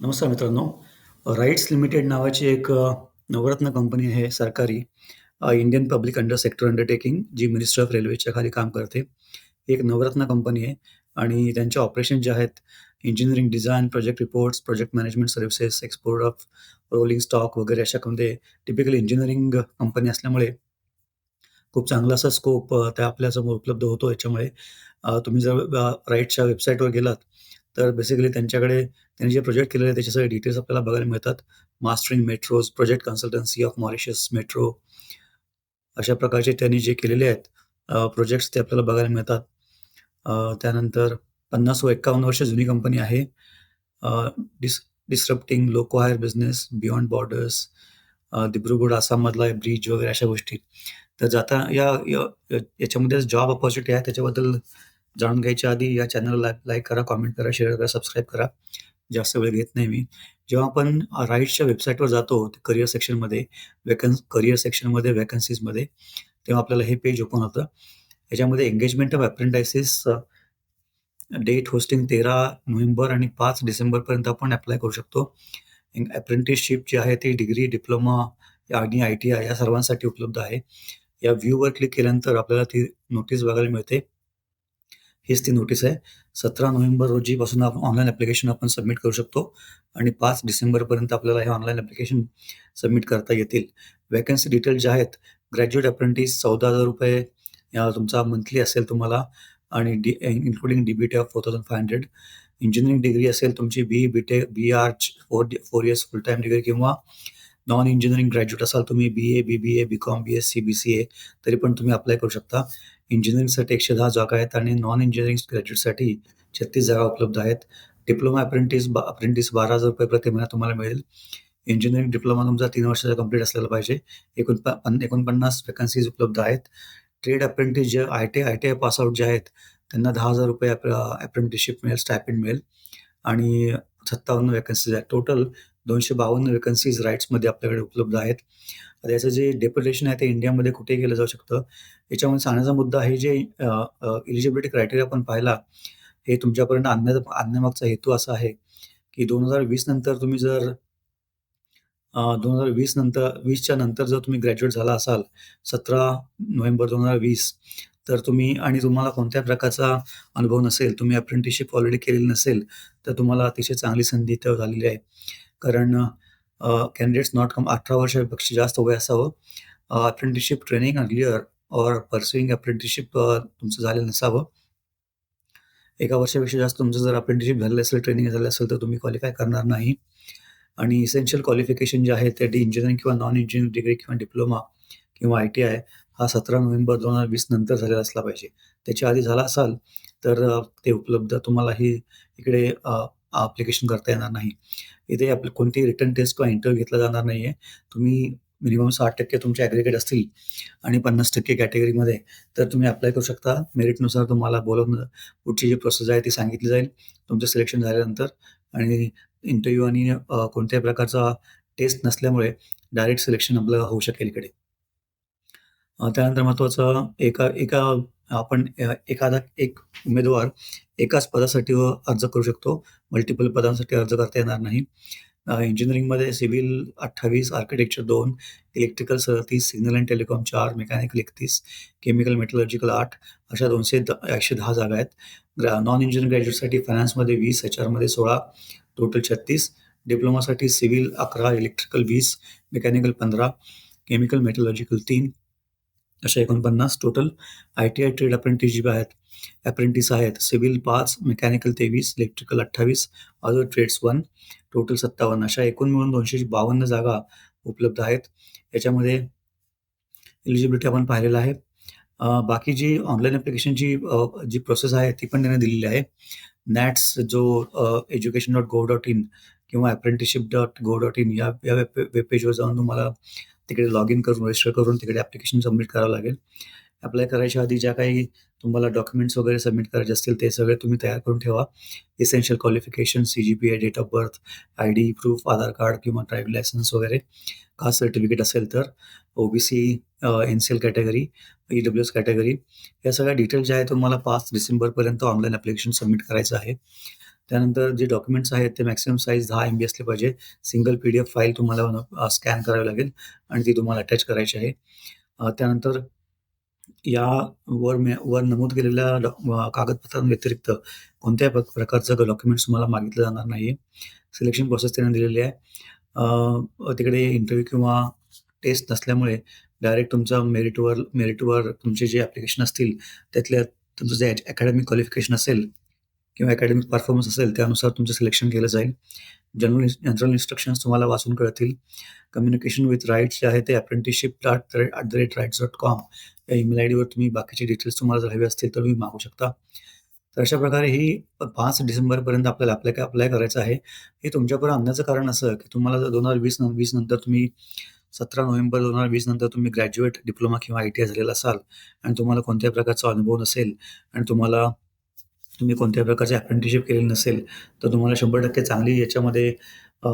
नमस्कार मित्रांनो. Rights limited नावाची एक नवरत्न कंपनी आहे सरकारी. Indian public under sector undertaking G minister of रेल्वेच्या खाली काम करते. एक नवरत्न कंपनी आहे आणि त्यांचे ऑपरेशन जे आहेत engineering design project reports, project management services, export of rolling stock वगैरे अशामध्ये टिपिकल इंजिनिअरिंग कंपनी असल्यामुळे खूप चांगला असा स्कोप त्या आपल्यासमोर उपलब्ध होतो याच्यामुळे. तुम्ही जर राईट्सच्या वेबसाईटवर गेलात, तर बेसिकली त्यांच्याकडे त्यांनी जे प्रोजेक्ट केलेले आहेत त्याचे सगळे डिटेल्स आपल्याला बघायला मिळतात. Mastering metros, project consultancy of Mauritius metro अशा प्रकारचे त्यांनी जे केलेले आहेत प्रोजेक्ट्स ते आपल्याला बघायला मिळतात. त्यानंतर 50 व 51 वर्ष जुनी कंपनी आहे. Dis disrupting loco hire business beyond borders Dibrugarh आसाममधला bridge वगैरे अशा गोष्टी. तर जाता या या याच्यामध्ये जॉब अपॉर्च्युनिटी आहे त्याच्याबद्दल जाणून घ्यायच्या आधी या चॅनलला लाईक करा, कमेंट करा, शेअर करा, सबस्क्राईब करा. जास्त वेळ घेत नाही मी. जेव्हा आपण राईटच्या राईट्सच्या वेबसाईटवर जातो करिअर सेक्शनमध्ये वेकन्स करियर सेक्शनमध्ये व्हॅकन्सीजमध्ये तेव्हा आपल्याला हे पेज ओपन होतं. याच्यामध्ये engagement of apprentices date hosting 13 November आणि पाच डिसेंबरपर्यंत आपण अप्लाय करू शकतो. अप्रेंटिसशिप जी आहे ती डिग्री, डिप्लोमा आणि आय-टी-आय या सर्वांसाठी उपलब्ध आहे. या व्ह्यूवर क्लिक केल्यानंतर आपल्याला ती नोटीस बघायला मिळते. हीच ती नोटीस आहे. 17 नोव्हेंबर रोजीपासून आपण ऑनलाईन ॲप्लिकेशन आपण सबमिट करू शकतो आणि पाच डिसेंबरपर्यंत आपल्याला हे ऑनलाईन ॲप्लिकेशन सबमिट करता येतील. वॅकन्सी डिटेल्स ज्या आहेत ग्रॅज्युएट अप्रेंटिस ₹14,000 या तुमचा मंथली असेल तुम्हाला आणि D including DBT of 4,500 engineering degree असेल तुमची B B Tech, B Arch 4 4 years full time degree किंवा नॉन इंजिनिअरिंग ग्रॅज्युएट असाल तुम्ही BA, BBA, BCom, BSc, BCA तरी पण तुम्ही अप्लाय करू शकता. इंजिनिअरिंगसाठी 110 जागा आहेत आणि नॉन इंजिनिअरिंग ग्रॅज्युएटसाठी 36 जागा उपलब्ध आहेत. डिप्लोमा अप्रेंटिस बा अप्रेंटिस ₹12,000 प्रति महिना तुम्हाला मिळेल. इंजिनिअरिंग डिप्लोमा तुमचा तीन वर्षाचा कंप्लीट असलेला पाहिजे. एकूण प एकोणपन्नास वॅकन्सीज उपलब्ध आहेत. ट्रेड अप्रेंटिस जे आय-टी आय-टी-आय पासआउट जे आहेत त्यांना दहा हजार रुपये अप्रेंटिसशिप मिळेल, स्टायपेंड मिळेल आणि 57 व्हॅकन्सीज आहेत. टोटल दोनशे बावन्न वेकन्सीज राईट्समध्ये आपल्याकडे उपलब्ध आहेत. याचं जे डेप्युटेशन आहे ते इंडियामध्ये कुठेही केलं जाऊ शकतं. याच्यामध्ये सांगण्याचा मुद्दा आहे जे इलिजिबिलिटी एलिजिबिलिटी क्रायटेरिया आपण पाहिला, हे तुमच्यापर्यंत आणण्याचा आणण्यामागचा हेतू असा आहे, की 2020 नंतर तुम्ही जर दोन हजार वीस नंतर 20च्या नंतर जर तुम्ही ग्रॅज्युएट झाला असाल 17 नोव्हेंबर 2020 तर तुम्ही आणि तुम्हाला कोणत्याही प्रकारचा अनुभव नसेल, तुम्ही अप्रेंटिसशिप ऑलरेडी केलेली नसेल, तर तुम्हाला अतिशय चांगली संधी इथं झालेली आहे. कारण कॅन्डिडेट्स नॉट कम 18 वर्षापेक्षा जास्त वय असावं. Apprenticeship training earlier or pursuing apprenticeship तुमचं झालेलं नसावं. एका वर्षापेक्षा जास्त तुमचं जर अप्रेंटिसशिप झालेलं असेल, ट्रेनिंग झालं असेल, तर तुम्ही क्वालिफाय करणार नाही. आणि इसेन्शियल क्वालिफिकेशन जे आहे ते इंजिनिअरिंग किंवा नॉन इंजिनिअरिंग डिग्री किंवा डिप्लोमा किंवा आय-टी-आय हा 17 नोव्हेंबर 2020 नंतर झालेला असला पाहिजे. त्याच्या आधी झाला असाल तर ते उपलब्ध तुम्हाला ही इकडे अप्लिकेशन करता येणार नाही. इथे आपलं कोणतीही रिटर्न टेस्ट किंवा इंटरव्ह्यू घेतला जाणार नाही आहे तुम्ही मिनिमम 60% तुमचे ॲग्रिगेट असतील आणि 50% कॅटेगरीमध्ये तर तुम्ही अप्लाय करू शकता. मेरिटनुसार तुम्हाला बोलवून पुढची जी प्रोसेस आहे ती सांगितली जाईल. तुमचं सिलेक्शन झाल्यानंतर आणि इंटरव्ह्यू आणि कोणत्याही प्रकारचा टेस्ट नसल्यामुळे डायरेक्ट सिलेक्शन आपलं होऊ शकेल इकडे. त्यानंतर महत्त्वाचं एका एका आपण एखादा एक उमेदवार एकाच पदासाठी अर्ज करू शकतो. मल्टिपल पदांसाठी अर्ज करता येणार नाही. इंजिनिअरिंगमध्ये सिव्हिल 28, आर्किटेक्चर दोन इलेक्ट्रिकल 37, सिग्नल अँड टेलिकॉम चार मेकॅनिकल 31, केमिकल मेटलॉजिकल आठ अशा दोनशे द 110 जागा आहेत. ग्रा नॉन इंजिनिअर ग्रॅज्युएटसाठी फायनान्समध्ये वीस एच-आरमध्ये 16, टोटल 36, डिप्लोमासाठी सिव्हिल 11, इलेक्ट्रिकल वीस मेकॅनिकल 15, केमिकल मेटलॉजिकल तीन अशा 49 टोटल आय-टी-आय ट्रेड अप्रेंटिस आहेत अप्रेंटिस आहेत. सिव्हिल पाच mechanical 23, electrical 28, other trades one total 57 अशा एकूण मिळून 252 जागा उपलब्ध आहेत. याच्यामध्ये एलिजिबिलिटी आपण पाहिलेलं आहे. बाकी जी ऑनलाईन ॲप्लिकेशनची जी प्रोसेस आहे ती पण त्यांनी दिलेली आहे. नॅट्स जो education dot go dot in किंवा apprenticeship.gov.in या या वेब वेबपेजवर जाऊन तुम्हाला तिकडे लॉग इन करून रजिस्टर करून तिकडे ॲप्लिकेशन सबमिट करावं लागेल. अप्लाय करायच्या आधी ज्या काही तुम्हाला डॉक्युमेंट्स वगैरे सबमिट करायचे असतील ते सगळे तुम्ही तयार करून ठेवा. Essential qualification, C G P I date of birth, ID proof, Aadhaar card किंवा ड्रायव्हिंग लायसन्स वगैरे, कास्ट सर्टिफिकेट असेल तर, OBC, NCL category, EWS category या सगळ्या डिटेल्स ज्या आहेत तुम्हाला पाच डिसेंबरपर्यंत ऑनलाईन ॲप्लिकेशन सबमिट करायचं आहे. त्यानंतर जे डॉक्युमेंट्स आहेत ते मॅक्सिमम साईज दहा एम-बी असले पाहिजे. सिंगल पी-डी-एफ फाईल तुम्हाला स्कॅन करावी लागेल आणि ती तुम्हाला अटॅच करायची आहे. त्यानंतर या वर वर नमूद केलेल्या कागदपत्रांव्यतिरिक्त कोणत्याही प्र प्रकारचं डॉक्युमेंट्स तुम्हाला मागितलं जाणार नाही. सिलेक्शन प्रोसेस त्यांनी दिलेली आहे. तिकडे इंटरव्ह्यू किंवा टेस्ट नसल्यामुळे डायरेक्ट तुमचा मेरिटवर मेरिटवर तुमचे जे ॲप्लिकेशन असतील, त्यातल्या तुमचं जे अकॅडमिक क्वालिफिकेशन असेल किंवा अकॅडमिक परफॉर्मन्स असेल, त्यानुसार तुमचं सिलेक्शन केलं जाईल. जनरल जनरल इन्स्ट्रक्शन्स तुम्हाला वाचून कळतील. कम्युनिकेशन विथ राईट्स जे आहे ते ॲप्रेंटीशिपला the re at the rate RITES dot com या ईमेल आय डीवर तुम्ही बाकीचे डिटेल्स तुम्हाला जर हवे असतील, तर तुम्ही मागू शकता. तर अशा प्रकारे ही पाच डिसेंबरपर्यंत आपल्याला अप्लाय अप्लाय करायचं आहे. हे तुमच्यापर्यंत आणण्याचं कारण असं, की तुम्हाला जर 2020 20 नंतर तुम्ही 17 नोव्हेंबर 2020 नंतर तुम्ही ग्रॅज्युएट, डिप्लोमा किंवा आय-टी-आय झालेला असाल आणि तुम्हाला कोणत्याही प्रकारचा अनुभव नसेल आणि तुम्हाला तुम्ही कोणत्याही प्रकारचे अप्रेंटिसशिप केलेली नसेल, तर तुम्हाला 100% चांगली याच्यामध्ये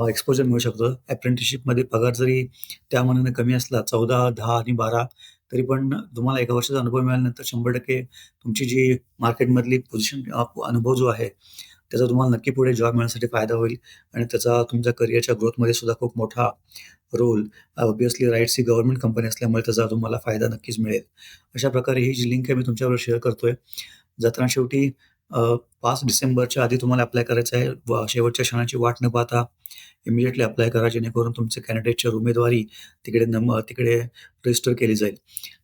एक्सपोजर मिळू शकतं. अप्रेंटिसशिपमध्ये पगार जरी त्या मनाने कमी असला चौदा दहा आणि 12 तरी पण तुम्हाला एका वर्षाचा अनुभव मिळाल्यानंतर 100% तुमची जी मार्केटमधली पोझिशन अनुभव जो आहे, त्याचा तुम्हाला नक्की पुढे जॉब मिळण्यासाठी फायदा होईल आणि त्याचा तुमच्या करिअरच्या ग्रोथमध्ये सुद्धा खूप मोठा रोल ऑब्व्हियसली राइट्स ही गव्हर्नमेंट कंपनी असल्यामुळे त्याचा तुम्हाला फायदा नक्कीच मिळेल. अशा प्रकारे ही जी लिंक आहे मी तुमच्याबरोबर शेअर करतोय. जाताना शेवटी पाच डिसेंबरच्या आधी तुम्हाला अप्लाय करायचं आहे. व शेवटच्या क्षणाची वाट न पाहता इमिजिएटली अप्लाय करा, जेणेकरून तुमचे कॅन्डिडेटच्या उमेदवारी तिकडे नम तिकडे रजिस्टर केली जाईल.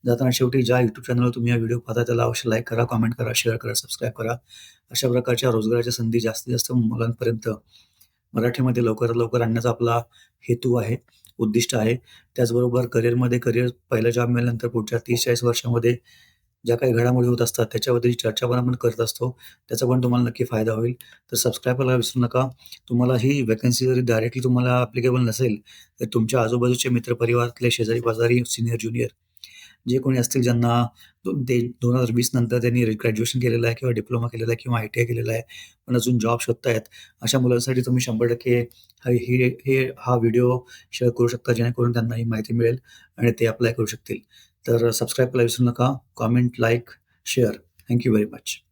जाताना शेवटी ज्या यूट्यूब चॅनलवर तुम्ही हा व्हिडिओ पाहता त्याला अवश्य लाईक करा, कॉमेंट करा, शेअर करा, सबस्क्राईब करा. अशा प्रकारच्या रोजगाराच्या संधी जास्तीत जास्त मुलांपर्यंत मराठीमध्ये लवकरात लवकर आणण्याचा आपला हेतू आहे, उद्दिष्ट आहे. त्याचबरोबर करिअरमध्ये करिअर पहिला जॉब मिळाल्यानंतर पुढच्या 30-40 वर्षामध्ये ज्या काही घडामोडी होत असतात, त्याच्याबद्दल चर्चा पण आपण करत असतो. त्याचा पण तुम्हाला नक्की फायदा होईल. तर सबस्क्राईब करायला विसरू नका. तुम्हाला ही व्हॅकन्सी जरी डायरेक्टली तुम्हाला अप्लिकेबल नसेल, तर तुमच्या आजूबाजूचे मित्रपरिवारातले शेजारी-पाजारी, सिनियर ज्युनियर जे कोणी असतील ज्यांना ते 2020 नंतर त्यांनी ग्रॅज्युएशन केलेलं आहे किंवा डिप्लोमा केलेला आहे किंवा आय-टी-आय केलेला आहे, पण अजून जॉब शोधतायत, अशा मुलांसाठी तुम्ही शंभर टक्के हे हे हा व्हिडिओ शेअर करू शकता, जेणेकरून त्यांना ही माहिती मिळेल आणि ते अप्लाय करू शकतील. तर सबस्क्राईब करायला विसरू नका. Comment like, share. Thank you very much.